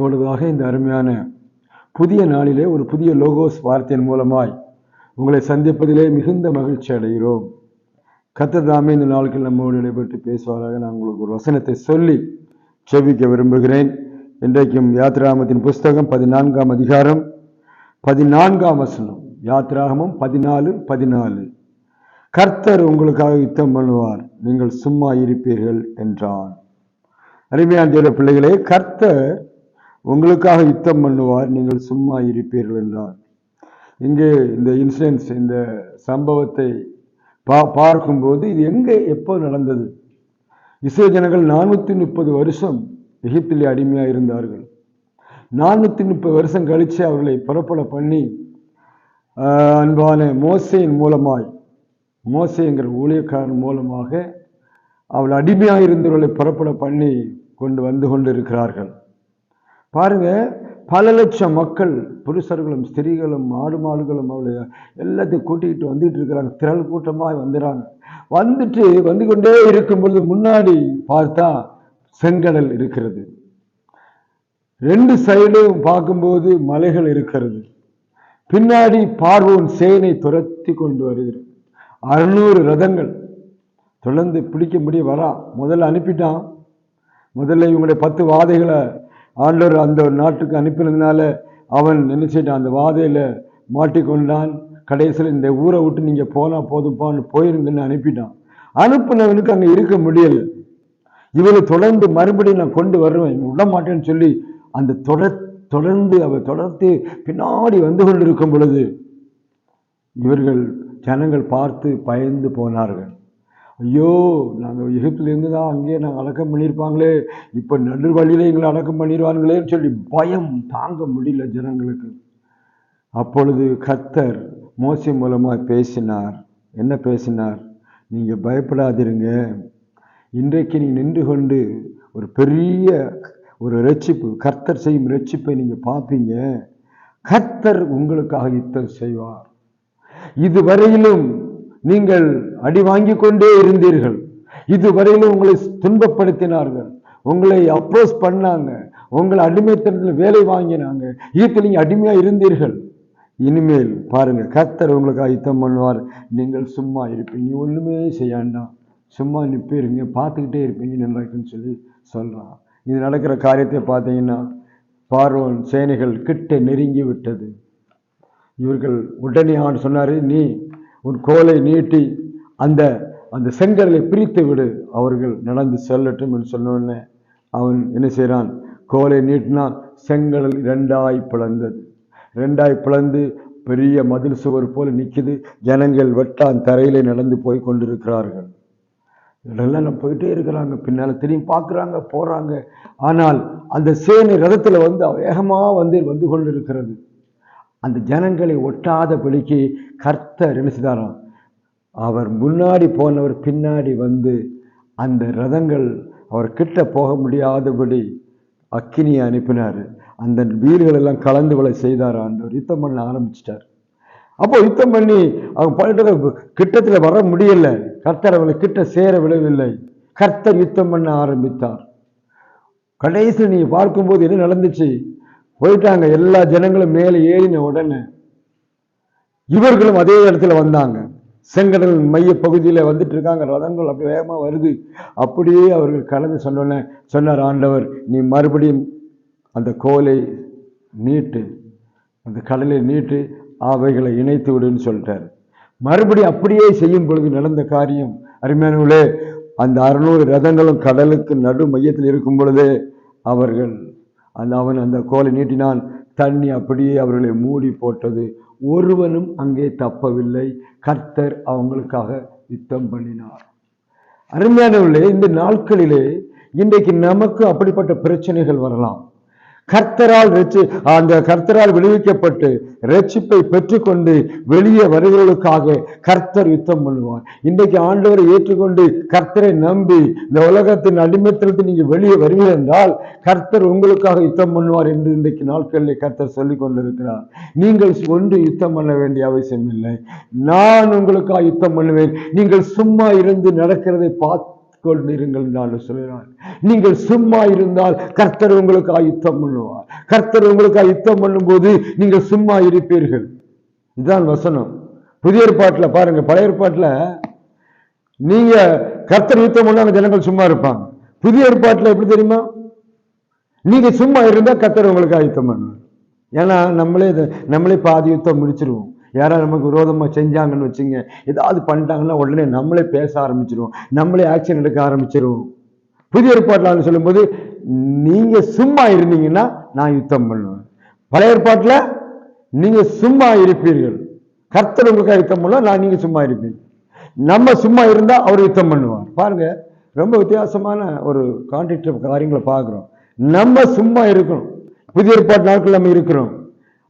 பொழுதாக இந்த அருமையான புதிய நாளிலே ஒரு புதிய லோகோஸ் வார்த்தையின் மூலமாய் உங்களை சந்திப்பதிலே மிகுந்த மகிழ்ச்சி அடைகிறோம். கத்ததாமே இந்த நாட்கள் நம்மோடு இடைபெற்று பேசுவாராக. நான் உங்களுக்கு ஒரு வசனத்தை சொல்லி செவிக்க விரும்புகிறேன். இன்றைக்கும் யாத்ராமத்தின் புஸ்தகம் பதினான்காம் அதிகாரம் பதினான்காம் வசனம். யாத்ராகமம் பதினாலு பதினாலு. கர்த்தர் உங்களுக்காக யுத்தம் பண்ணுவார். நீங்கள் சும்மா இருப்பீர்கள் என்றான். அருமையான தேவ பிள்ளைகளே கர்த்தர் உங்களுக்காக யுத்தம் பண்ணுவார் நீங்கள் சும்மா இருப்பீர்கள் என்றார். இங்கே இந்த இன்சிடென்ஸ் இந்த சம்பவத்தை பா பார்க்கும்போது இது எங்கே எப்போ நடந்தது? இஸ்ரோ ஜனங்கள் நானூற்றி முப்பது வருஷம் எகிப்திலே அடிமையாக இருந்தார்கள். நானூற்றி முப்பது வருஷம் கழித்து அவர்களை புறப்பட பண்ணி அன்பான மோசையின் மூலமாய் மோசைங்கிற ஊழியக்காரன் மூலமாக அவள் அடிமையாக இருந்தவர்களை புறப்பட பண்ணி கொண்டு வந்து கொண்டு இருக்கிறார்கள் பாருங்கள் பல லட்சம் மக்கள் புருஷர்களும் ஸ்திரீகளும் ஆடு மாடுகளும் அவளை எல்லாத்தையும் கூட்டிகிட்டு வந்துட்டு இருக்கிறாங்க. திரள் கூட்டமாக வந்துடுறாங்க வந்துட்டு வந்து கொண்டே இருக்கும் பொழுது முன்னாடி பார்த்தா செங்கடல் இருக்கிறது. ரெண்டு சைடும் பார்க்கும்போது மலைகள் இருக்கிறது. பின்னாடி பார்வோன் சேனை துரத்தி கொண்டு வருகிறது. அறுநூறு ரதங்கள் தொடர்ந்து பிடிக்க முடிய வரா. முதல்ல அனுப்பிட்டான். முதல்ல இவங்களுடைய பத்து வாதைகளை ஆண்டவர் அந்த ஒரு நாட்டுக்கு அனுப்பினதுனால அவன் நினச்சிட்டான் அந்த வாதையில் மாட்டிக்கொண்டான். கடைசியில் இந்த ஊரை விட்டு நீங்கள் போனால் போதுப்பான்னு போயிருங்கன்னு அனுப்பிட்டான். அனுப்புனவனுக்கு அங்கே இருக்க முடியல. இவரை தொடர்ந்து மறுபடியும் நான் கொண்டு வருவேன். விட மாட்டேன்னு சொல்லி அந்த தொடர் தொடர்ந்து அவர் தொடர்ந்து பின்னாடி வந்து கொண்டிருக்கும் பொழுது இவர்கள் ஜனங்கள் பார்த்து பயந்து போனார்கள். ஐயோ நாங்கள் எகிப்துலேருந்து தான் அங்கேயே நாங்கள் அடக்கம் பண்ணியிருப்பாங்களே. இப்போ நடு வழியில எங்களை அடக்கம் பண்ணிடுவாங்களேன்னு சொல்லி பயம் தாங்க முடியல ஜனங்களுக்கு. அப்பொழுது கத்தர் மோசி மூலமாக பேசினார். என்ன பேசினார்? நீங்கள் பயப்படாதிருங்க. இன்றைக்கு நீ நின்று கொண்டு ஒரு பெரிய ஒரு ரட்சிப்பு கர்த்தர் செய்யும் ரட்சிப்பை நீங்கள் பார்ப்பீங்க. கர்த்தர் உங்களுக்காக யுத்தம் செய்வார். இதுவரையிலும் நீங்கள் அடி வாங்கி கொண்டே இருந்தீர்கள். இதுவரையிலும் உங்களை துன்பப்படுத்தினார்கள். உங்களை அப்ரோச் பண்ணாங்க. உங்களை அடிமைத்தனத்தில் வேலை வாங்கினாங்க. இதுக்கு நீங்கள் அடிமையாக இருந்தீர்கள். இனிமேல் பாருங்க கத்தர் உங்களுக்கு யுத்தம் பண்ணுவார். நீங்கள் சும்மா இருப்பீங்க. ஒன்றுமே செய்யாண்டாம் சும்மா நிற்பீருங்க பார்த்துக்கிட்டே இருப்பீங்க. நின்றாக்குன்னு சொல்லி சொல்கிறான் இது நடக்கிற காரியத்தை பார்த்தீங்கன்னா பார்வோன் சேனைகள் கிட்ட நெருங்கி விட்டது. இவர்கள் உடனே ஆண்டு சொன்னார் நீ உன் கோலை நீட்டி அந்த அந்த செங்கடலை பிரித்து விடு. அவர்கள் நடந்து செல்லட்டும் என்று சொன்ன அவன் என்ன செய்கிறான்? கோலை நீட்டினான். செங்கடல் இரண்டாய் பிளந்தது. ரெண்டாய் பிளந்து பெரிய மதில் சுவர் போல நிற்கிது. ஜனங்கள் வெட்டான் தரையில் நடந்து போய் கொண்டிருக்கிறார்கள். இதெல்லாம் போயிட்டே இருக்கிறாங்க. பின்னால் திரும்பி பார்க்குறாங்க போகிறாங்க ஆனால் அந்த சேனை ரதத்தில் வந்து வேகமாக வந்து வந்து கொண்டிருக்கிறது. அந்த ஜனங்களை ஒட்டாதபடிக்கு கர்த்தர் என்ன செய்தாராம் அவர் முன்னாடி போனவர் பின்னாடி வந்து அந்த ரதங்கள் அவர் கிட்ட போக முடியாதபடி அக்கினியை அனுப்பினார். அந்த வீடுகளெல்லாம் கலந்து கொலை செய்தார் ஆண்டவர். யுத்தம் பண்ண ஆரம்பிச்சிட்டார். அப்போ யுத்தம் பண்ணி அவங்க பண்ணிட்டு கிட்டத்தில் வர முடியல. கர்த்தர் அவளை கிட்ட சேர விடவில்லை. கர்த்தர் யுத்தம் பண்ண ஆரம்பித்தார். கடைசியில் நீ பார்க்கும்போது என்ன நடந்துச்சு? போயிட்டாங்க. எல்லா ஜனங்களும் மேலே ஏறின உடனே இவர்களும் அதே இடத்துல வந்தாங்க. செங்கடல் மைய பகுதியில் வந்துட்டு இருக்காங்க. ரதங்கள் அப்படி வேகமாக வருது. அப்படியே அவர்கள் கலந்து சொன்னோன்னே சொன்னார் ஆண்டவர் நீ மறுபடியும் அந்த கோலை நீட்டு அந்த கடலை நீட்டு அவைகளை இணைத்து விடுன்னு சொல்லிட்டார். மறுபடியும் அப்படியே செய்யும் பொழுது நடந்த காரியம் அருமையானவர்களே அந்த அறுநூறு ரதங்களும் கடலுக்கு நடு மையத்தில் இருக்கும் பொழுதே அவர்கள் அந்த அவன் அந்த கோலை நீட்டினான். தண்ணி அப்படியே அவர்களை மூடி போட்டது. ஒருவனும் அங்கே தப்பவில்லை. கர்த்தர் அவங்களுக்காக யுத்தம் பண்ணினார். அருமையானவர்களே இந்த நாட்களிலே இன்றைக்கு நமக்கு அப்படிப்பட்ட பிரச்சனைகள் வரலாம். கர்த்தரால் ரட்சி அந்த கர்த்தரால் விடுவிக்கப்பட்டு ரட்சிப்பை பெற்றுக்கொண்டு வெளியே வருகிறவர்களுக்காக கர்த்தர் யுத்தம் பண்ணுவார். இன்றைக்கு ஆண்டவரை ஏற்றுக்கொண்டு கர்த்தரை நம்பி இந்த உலகத்தின் அடிமத்திலிருந்து நீங்க வெளியே வருவீர்கள் என்றால் கர்த்தர் உங்களுக்காக யுத்தம் பண்ணுவார் என்று இன்றைக்கு நாட்களில் கர்த்தர் சொல்லிக் கொண்டிருக்கிறார். நீங்கள் ஒன்று யுத்தம் பண்ண வேண்டிய அவசியம் இல்லை நான் உங்களுக்காக யுத்தம் பண்ணுவேன். நீங்கள் சும்மா இருந்து நடக்கிறதை பார்த்து கொண்டிருங்கள் நான் சொல்கிறார் நீங்கள் சும்மா இருந்தால் கர்த்தர் உங்களுக்கு ஆயுத்தம் பண்ணுவார். கர்த்தர் உங்களுக்கு ஆயுத்தம் பண்ணும்போது நீங்கள் சும்மா இருப்பீர்கள். இதுதான் வசனம். புதிய ஏற்பாட்டில் பாருங்க பழைய ஏற்பாட்டில் நீங்க கர்த்தர் யுத்தம் பண்ணாங்க ஜனங்கள் சும்மா இருப்பாங்க. புதிய ஏற்பாட்டில் எப்படி தெரியுமா? நீங்க சும்மா இருந்தால் கர்த்தர் உங்களுக்கு ஆயுத்தம் பண்ணுவார். ஏன்னா நம்மளே இதை- நம்மளே பாதி யுத்தம் முடிச்சிருவோம். யாராவது நமக்கு விரோதமாக செஞ்சாங்கன்னு வச்சுங்க ஏதாவது பண்ணிட்டாங்கன்னா உடனே நம்மளே பேச ஆரம்பிச்சிருவோம். நம்மளே ஆக்ஷன் எடுக்க ஆரம்பிச்சிருவோம். புதிய ஏற்பாட்டில் சொல்லும்போது நீங்கள் சும்மா இருந்தீங்கன்னா நான் யுத்தம் பண்ணுவேன். பழைய ஏற்பாட்டில் நீங்கள் சும்மா இருப்பீர்கள். கர்த்தர் உங்களுக்காக யுத்தம் பண்ணுவா நான் நீங்கள் சும்மா இருப்பீங்க. நம்ம சும்மா இருந்தால் அவர் யுத்தம் பண்ணுவார். பாருங்கள் ரொம்ப வித்தியாசமான ஒரு கான்ட்ராக்ட் காரியங்களை பார்க்குறோம். நம்ம சும்மா இருக்கணும். புதிய ஏற்பாட்டு நாட்கள் நம்ம இருக்கிறோம்.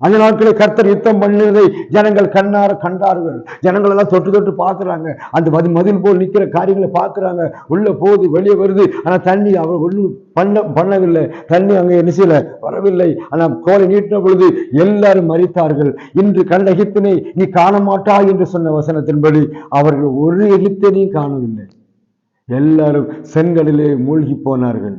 அந்த நாட்களில் கர்த்தர் யுத்தம் பண்ணினதை ஜனங்கள் கண்ணார கண்டார்கள். ஜனங்கள் எல்லாம் தொட்டு தொட்டு பார்க்குறாங்க. அந்த மதி மதில் போல் நிற்கிற காரியங்களை பார்க்குறாங்க. உள்ளே போகுது வெளியே வருது. ஆனால் தண்ணி அவர் ஒன்றும் பண்ண பண்ணவில்லை. தண்ணி அங்கே என்ன செய்யல? வரவில்லை. ஆனால் கோலை நீட்டின பொழுது எல்லாரும் மறித்தார்கள் இன்று கண்ட எகிப்தினை நீ காண மாட்டாய் என்று சொன்ன வசனத்தின்படி அவர்கள் ஒரு எகிப்தனையும் காணவில்லை. எல்லாரும் செங்கடலிலே மூழ்கி போனார்கள்.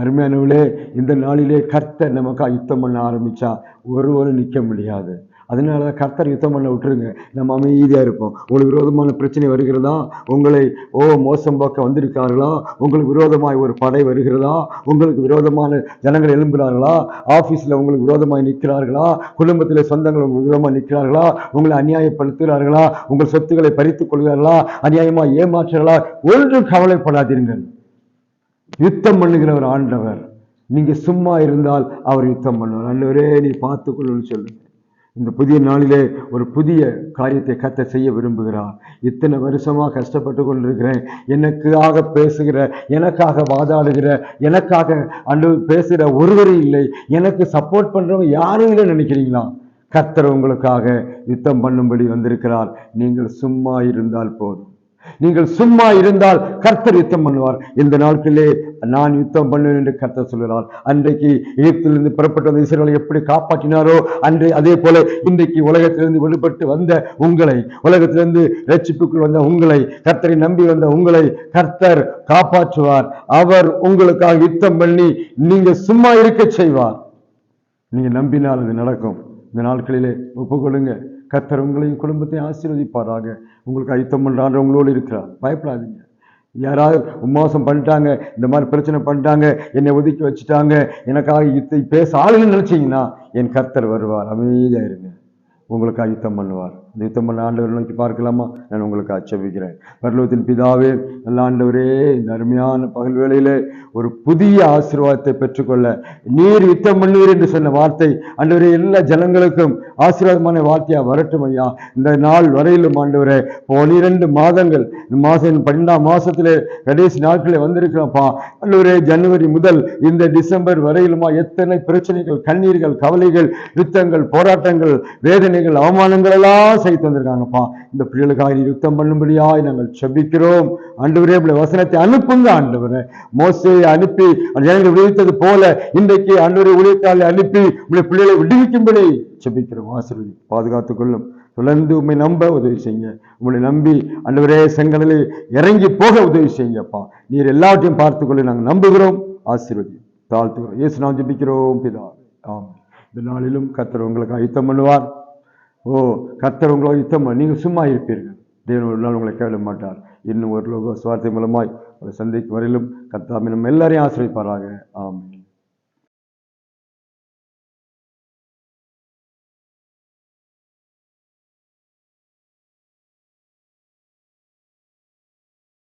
அருமையானவளே இந்த நாளிலே கர்த்தர் நமக்கு யுத்தம் பண்ண ஆரம்பித்தா ஒருவரும் நிற்க முடியாது. அதனால தான் கர்த்தர் யுத்தம் பண்ண விட்டுருங்க. நம்ம அமைதியாக இருப்போம். உங்களுக்கு விரோதமான பிரச்சனை வருகிறதா? உங்களை ஓ மோசம் பார்க்க வந்திருக்கார்களா உங்களுக்கு விரோதமாய் ஒரு படை வருகிறதா? உங்களுக்கு விரோதமான ஜனங்கள் எழும்புகிறார்களா? ஆஃபீஸில் உங்களுக்கு விரோதமாய் நிற்கிறார்களா? குடும்பத்தில் சொந்தங்கள் உங்களுக்கு விரோதமாக நிற்கிறார்களா? உங்களை அநியாயப்படுத்துகிறார்களா? உங்கள் சொத்துக்களை பறித்துக் கொள்கிறார்களா? அநியாயமாக ஏமாற்றுகிறார்களா? ஒன்றும் கவலைப்படாதீர்கள். யுத்தம் பண்ணுகிற ஒரு ஆண்டவர். நீங்க சும்மா இருந்தால் அவர் யுத்தம் பண்ணுவார். ஆண்டவரே நீ பார்த்துக்கொள்ளுன்னு சொல்லுங்க. இந்த புதிய நாளிலே ஒரு புதிய காரியத்தை கத்த செய்ய விரும்புகிறார். இத்தனை வருஷமா கஷ்டப்பட்டு கொண்டிருக்கிறேன். எனக்காக பேசுகிற எனக்காக வாதாடுகிற எனக்காக அன்று பேசுகிற ஒருவரும் இல்லை. எனக்கு சப்போர்ட் பண்றவங்க யாரும் இல்லை நினைக்கிறீங்களா? கத்தர் உங்களுக்காக யுத்தம் பண்ணும்படி வந்திருக்கிறார். நீங்கள் சும்மா இருந்தால் போதும். நீங்கள் சும்மா இருந்தால் கர்த்தர் யுத்தம் பண்ணுவார். இந்த நாட்களிலே நான் யுத்தம் பண்ணுவேன் என்று கர்த்தர் சொல்கிறார் அன்றைக்கு எகிப்திலிருந்து புறப்பட்டு வந்த இஸ்ரவேலை எப்படி காப்பாற்றினாரோ அன்று அதே போல இன்றைக்கு உலகத்திலிருந்து விடுபட்டு வந்த உங்களை உலகத்திலிருந்து ரட்சிப்புக்குள் வந்த உங்களை கர்த்தரை நம்பி வந்த உங்களை கர்த்தர் காப்பாற்றுவார். அவர் உங்களுக்காக யுத்தம் பண்ணி நீங்க சும்மா இருக்க செய்வார். நீங்க நம்பினால் அது நடக்கும். இந்த நாட்களிலே ஒப்புக்கொள்ளுங்க. கர்த்தர் உங்களையும் குடும்பத்தையும் ஆசீர்வதிப்பாராக. உங்களுக்கு அழுத்தம் பண்றான்ற உங்களோடு இருக்கிறார். பயப்படாதீங்க. யாராவது உமாசம் பண்ணிட்டாங்க இந்த மாதிரி பிரச்சனை பண்ணிட்டாங்க என்னை ஒதுக்கி வச்சுட்டாங்க எனக்காக இத்தை பேச ஆளுன்னு நினச்சிங்கன்னா என் கர்த்தர் வருவார். அமைதியாக இருங்க. உங்களுக்கு அழுத்தம் பண்ணுவார். இந்த ஆண்டவர் நோக்கி பார்க்கலாமா? நான் உங்களுக்கு அச்சபிக்கிறேன். பரலோகத்தின் பிதாவே நல்ல ஆண்டவரே இந்த அருமையான பகல் வேளையிலே ஒரு புதிய ஆசீர்வாதத்தை பெற்றுக்கொள்ள நீர் யுத்தம் பண்ணுவீர் என்று சொன்ன வார்த்தை ஆண்டவரே எல்லா ஜனங்களுக்கும் ஆசீர்வாதமான வார்த்தையாக வரட்டும் ஐயா. இந்த நாள் வரையிலும் ஆண்டவரே பன்னிரெண்டு மாதங்கள் இந்த மாதம் பன்னெண்டாம் மாசத்திலே கடைசி நாட்களே வந்திருக்கிறோம்ப்பா. ஆண்டவரே ஜனவரி முதல் இந்த டிசம்பர் வரையிலுமா எத்தனை பிரச்சனைகள் கண்ணீர்கள் கவலைகள் யுத்தங்கள் போராட்டங்கள் வேதனைகள் அவமானங்கள் எல்லாம் ஆசை வந்திருக்காங்கப்பா இந்த பிள்ளைகளுக்காக நீர் யுத்தம் பண்ணும்படியாய் நாங்கள் செபிக்கிறோம். ஆண்டவரே இப்படி வசனத்தை அனுப்புங்க ஆண்டவரே. மோசையை அனுப்பி ஜனங்களை விடுவித்தது போல இன்றைக்கு ஆண்டவரை ஊழியக்காலை அனுப்பி உங்களுடைய பிள்ளைகளை விடுவிக்கும்படி செபிக்கிறோம். ஆசீர்வதி பாதுகாத்துக் கொள்ளும். தொடர்ந்து உண்மை நம்ப உதவி செய்யுங்க. உங்களை நம்பி ஆண்டவரே செங்கடலில் இறங்கி போக உதவி செய்யுங்கப்பா. நீர் எல்லாவற்றையும் பார்த்துக்கொள்ள நாங்கள் நம்புகிறோம். ஆசீர்வதி தாழ்த்துகிறோம். இயேசு நாம் ஜபிக்கிறோம் பிதா. ஆமாம் இந்த நாளிலும் கத்தர் உங்களுக்கு யுத்தம் பண்ணுவார். ஓ கத்தர் உங்களை யுத்தம்? நீங்கள் சும்மா இருப்பீர்கள். தேவன் ஒரு நாள் உங்களை கேட்க மாட்டார். இன்னும் ஒரு லோக சுவார்த்தை மூலமாய் உங்களை சந்திக்கும் வரையிலும் கத்தாமி நம்ம எல்லாரையும் ஆசிரியப்பாராக ஆமாம்